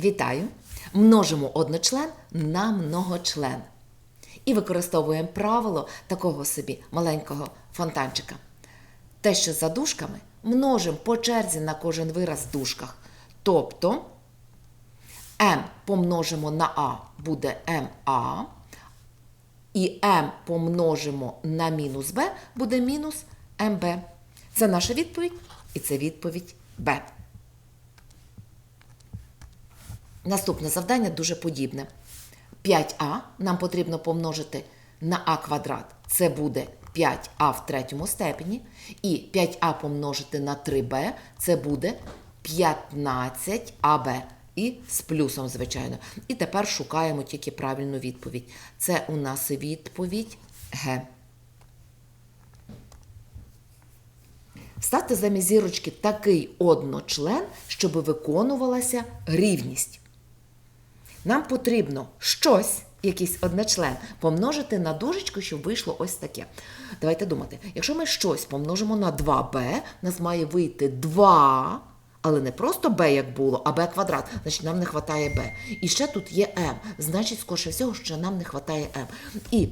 Вітаю! Множимо одночлен на многочлен. І використовуємо правило такого собі маленького фонтанчика. Те, що за дужками, множимо по черзі на кожен вираз в дужках. Тобто m помножимо на а буде ма, і m помножимо на мінус b буде мінус мб. Це наша відповідь, і це відповідь Б. Наступне завдання дуже подібне. 5а нам потрібно помножити на а квадрат. Це буде 5а в третьому степені. І 5а помножити на 3b це буде 15аб. І з плюсом, звичайно. І тепер шукаємо тільки правильну відповідь. Це у нас відповідь Г. Вставте замість зірочки такий одночлен, щоб виконувалася рівність. Нам потрібно щось, якийсь одночлен, помножити на дужечку, щоб вийшло ось таке. Давайте думати, якщо ми щось помножимо на 2b, нас має вийти 2, але не просто b, як було, а b квадрат. Значить, нам не вистачає b. І ще тут є m. Значить, скорше всього, що нам не вистачає m. І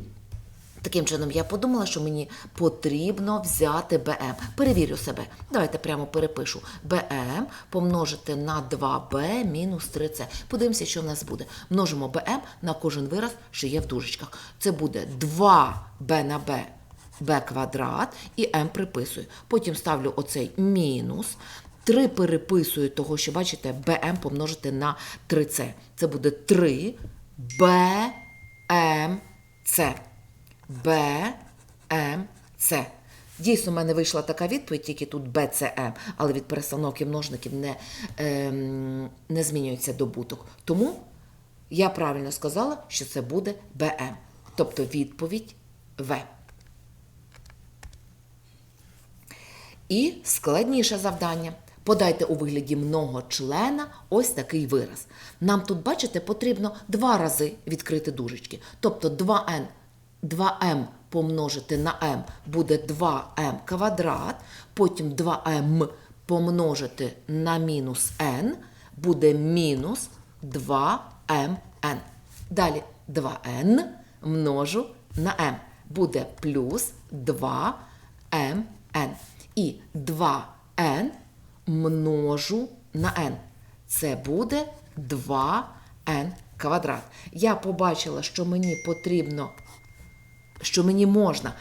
Таким чином, я подумала, що мені потрібно взяти БМ. Перевірю себе. Давайте прямо перепишу. БМ помножити на 2b мінус 3c. Подивимося, що в нас буде. Множимо БМ на кожен вираз, що є в дужечках. Це буде 2b на b, b квадрат і m приписую. Потім ставлю оцей мінус. 3 переписую того, що бачите, БМ помножити на 3c. Це буде 3 БМЦ. Б, М, С. Дійсно, в мене вийшла така відповідь, тільки тут Б, С, М, але від перестановки множників не, ем, не змінюється добуток. Тому я правильно сказала, що це буде БМ. Тобто відповідь В. І складніше завдання. Подайте у вигляді многочлена ось такий вираз. Нам тут, бачите, потрібно два рази відкрити дужечки. Тобто 2n 2m помножити на m буде 2m квадрат, потім 2m помножити на мінус n буде мінус 2mn. Далі 2n множу на m буде плюс 2mn. І 2n множу на n. Це буде 2n квадрат. Я побачила, що мені потрібно що мені можна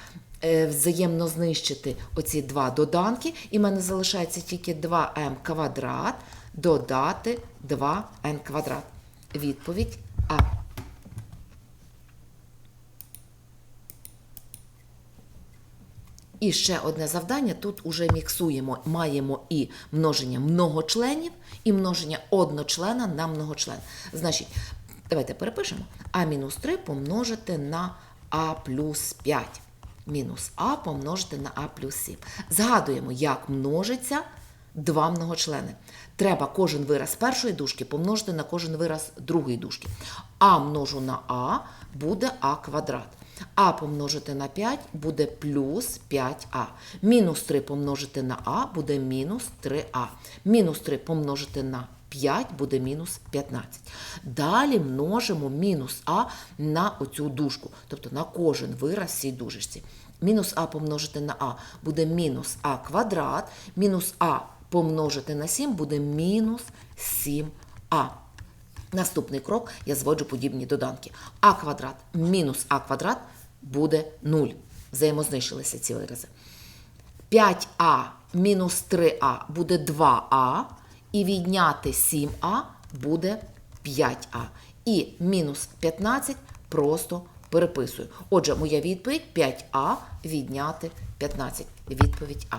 е, взаємно знищити оці два доданки, і в мене залишається тільки 2m квадрат додати 2n квадрат. Відповідь А. І ще одне завдання. Тут уже міксуємо, маємо і множення многочленів, і множення одночлена на многочлен. Значить, давайте перепишемо. А-3 помножити на а плюс 5 мінус А помножити на А плюс 7. Згадуємо, як множиться два многочлени. Треба кожен вираз першої дужки помножити на кожен вираз другої дужки. А множу на А буде А квадрат. А помножити на 5 буде плюс 5А. Мінус 3 помножити на А буде мінус 3А. Мінус 3 помножити на 5 буде мінус 15. Далі множимо мінус А на оцю дужку, тобто на кожен вираз цій дужечці. Мінус А помножити на А буде мінус А квадрат, мінус А помножити на 7 буде мінус 7А. Наступний крок я зводжу подібні доданки. А квадрат мінус А квадрат буде 0. Взаємознищилися ці вирази. 5А мінус 3А буде 2А. І відняти 7а буде 5а. І мінус 15 просто переписую. Отже, моя відповідь 5а відняти 15. Відповідь А.